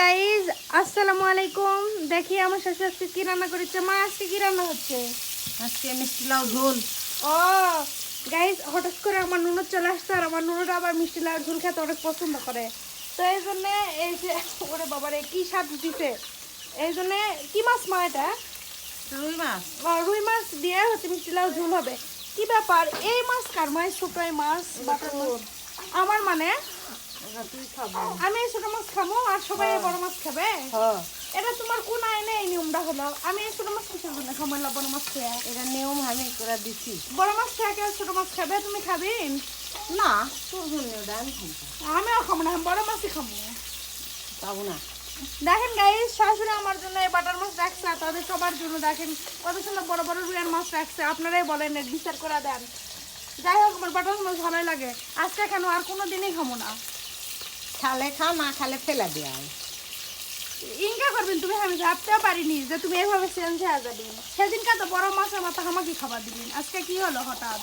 Guys আসসালামু আলাইকুম। দেখি আমার শাশু আজকে কি রান্না করেছে? মা আজকে কি রান্না হচ্ছে? আজকে মিষ্টি লাউ ঝোল। ও গাইজ হঠাৎ করে আমার নুনো চলে আসছে আর আমার নুনোটা আবার মিষ্টি লাউ ঝুল খেতে অনেক পছন্দ করে। তো এই জন্য এই যে ওরে বাবারে কি স্বাদ দিতে এই জন্য কি মাছ মা এটা? রুই মাছ। রুই মাছ দিয়ে হচ্ছে মিষ্টি লাউ ঝুল হবে। কি ব্যাপার? এই মাছ কার মাছ? ছোট এই মাছ? বাটার আমার মানে আমি এই ছোট মাছ খাব আর সবাই বড় মাছ খাবে? হ্যাঁ। এটা তোমার কোন আইনে এই নিয়মটা হলো? আমি ছোট মাছ কিসের জন্য খাব? না বড় মাছ খেয়ে। এটা নিয়ম আমি করে দিছি। বড় মাছ খেয়ে কেউ ছোট মাছ খাবে? তুমি খাবি? না তোর জন্য ওটা আমি খাব। আমিও খাব না বড় মাছই খাব। পাবো না। দেখেন গাইস শাশুড়ি আমার জন্য এই বাটার মাছ রাখছে তাদের সবার জন্য দেখেন কত সুন্দর বড় বড় রুইয়ার মাছ রাখছে। আপনারাই বলেন বিচার করে দেন। যাই হোক আমার বাটার মাছ ভালোই লাগে। আজকে কেন? আর কোনো দিনই খাব না। খালে খা না খালে ফেলে দেওয়া ইনকা করবেন তুমি আমি ভাবতেও পারিনি যে তুমি এভাবে চেঞ্জ হয়ে যাবে। সেদিনকার তো বড় মাছের মাথা আমাকে খাবার দিবেন। আজকে কি হলো হঠাৎ?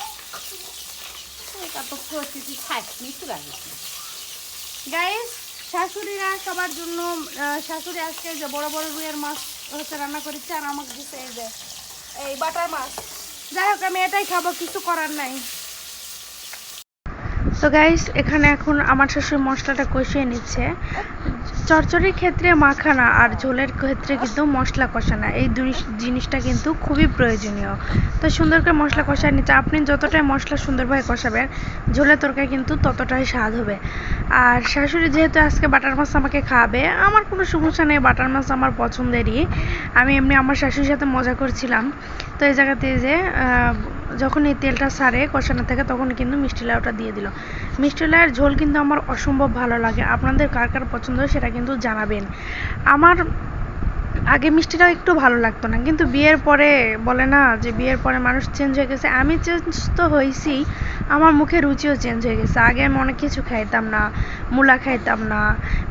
এটা তো প্রকৃতি খাটনি চুরা গেছে গাইস শাশুড়িরা সবার জন্য শাশুড়ি আজকে যে বড় বড় রুইয়ের মাছ হচ্ছে রান্না করেছে আর আমাকে দিচ্ছে এই যে এই বাটার মাছ। যাই হোক আমি এটাই খাব কিছু করার নাই। তো গাইস এখানে এখন আমার শ্বশুর মশলাটা কষিয়ে নিচ্ছে। চরচড়ির ক্ষেত্রে মাখানা আর ঝোলের ক্ষেত্রে কিন্তু মশলা কষানা, এই দুই জিনিসটা কিন্তু খুবই প্রয়োজনীয়। তো সুন্দর করে মশলা কষায় নিচ্ছে। আপনি যতটাই মশলা সুন্দরভাবে কষাবেন ঝোলের তরকারি কিন্তু ততটাই স্বাদ হবে। আর শাশুড়ি যেহেতু আজকে বাটার মাছ আমাকে খাবে, আমার কোনো সমস্যা নেই, বাটার মাছ আমার পছন্দেরই। আমি এমনি আমার শাশুড়ির সাথে মজা করছিলাম। তো এই জায়গাতে যে যখন এই তেলটা সারে কষানো থেকে, তখন কিন্তু মিষ্টি লাউটা দিয়ে দিল। মিষ্টি লাউয়ের ঝোল কিন্তু আমার অসম্ভব ভালো লাগে। আপনাদের কার কার পছন্দ সেটা কিন্তু জানাবেন। আমার আগে মিষ্টিটা একটু ভালো লাগতো না, কিন্তু বিয়ের পরে বলে না যে বিয়ের পরে মানুষ চেঞ্জ হয়ে গেছে। আমি চেঞ্জ তো হয়েছি, আমার মুখে রুচিও চেঞ্জ হয়ে গেছে। আগে আমি অনেক কিছু খাইতাম না। মূলা খাইতাম না,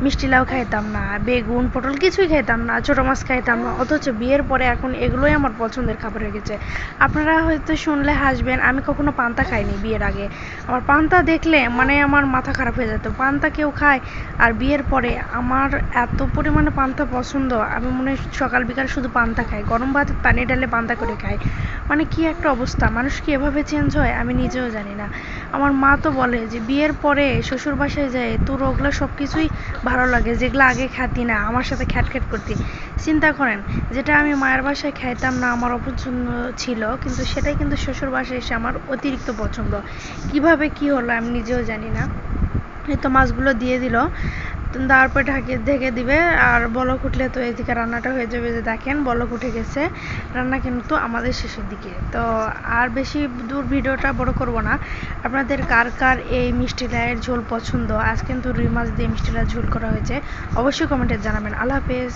মিষ্টি লাউ খাইতাম না, বেগুন, পটল কিছুই খাইতাম না, ছোটো মাছ খাইতাম না, অথচ বিয়ের পরে এখন এগুলোই আমার পছন্দের খাবার হয়ে গেছে। আপনারা হয়তো শুনলে হাসবেন, আমি কখনো পান্তা খাইনি বিয়ের আগে। আমার পান্তা দেখলে মানে আমার মাথা খারাপ হয়ে যেত। পান্তা কেউ খায়, আর বিয়ের পরে আমার এত পরিমাণে পান্তা পছন্দ, আমি মনে হয় সকাল বিকাল শুধু পান্তা খাই, গরম ভাত পানি ডালে পান্তা করে খাই। মানে কি একটা অবস্থা, মানুষ কি এভাবে চেঞ্জ হয় আমি নিজেও জানি না। আমার মা তো বলে যে বিয়ের পরে শ্বশুর বাসায় যায়, তোর ওগুলো সব কিছুই ভালো লাগে, যেগুলো আগে খাতি না, আমার সাথে খ্যাট খ্যাট করতি। চিন্তা করেন, যেটা আমি মায়ের বাসায় খাইতাম না আমার অপছন্দ ছিল, কিন্তু সেটাই কিন্তু শ্বশুর বাসায় এসে আমার অতিরিক্ত পছন্দ। কীভাবে কি হলো আমি নিজেও জানি না। এই তো মাছগুলো দিয়ে দিল। তারপর ঢাকি, ঢেকে দিবে। আর বলক উঠলে তো এদিকে রান্নাটা হয়ে যাবে যে দেখেন, বলক উঠে গেছে। রান্না কিন্তু আমাদের শেষের দিকে। তো আর বেশি দূর ভিডিওটা বড় করব না। আপনাদের কার কার এই মিষ্টি লাইয়ের ঝোল পছন্দ? আজ কিন্তু রুই মাছ দিয়ে মিষ্টি লাইয়ের ঝোল করা হয়েছে। অবশ্যই কমেন্টে জানাবেন। আল্লাহ হাফেজ।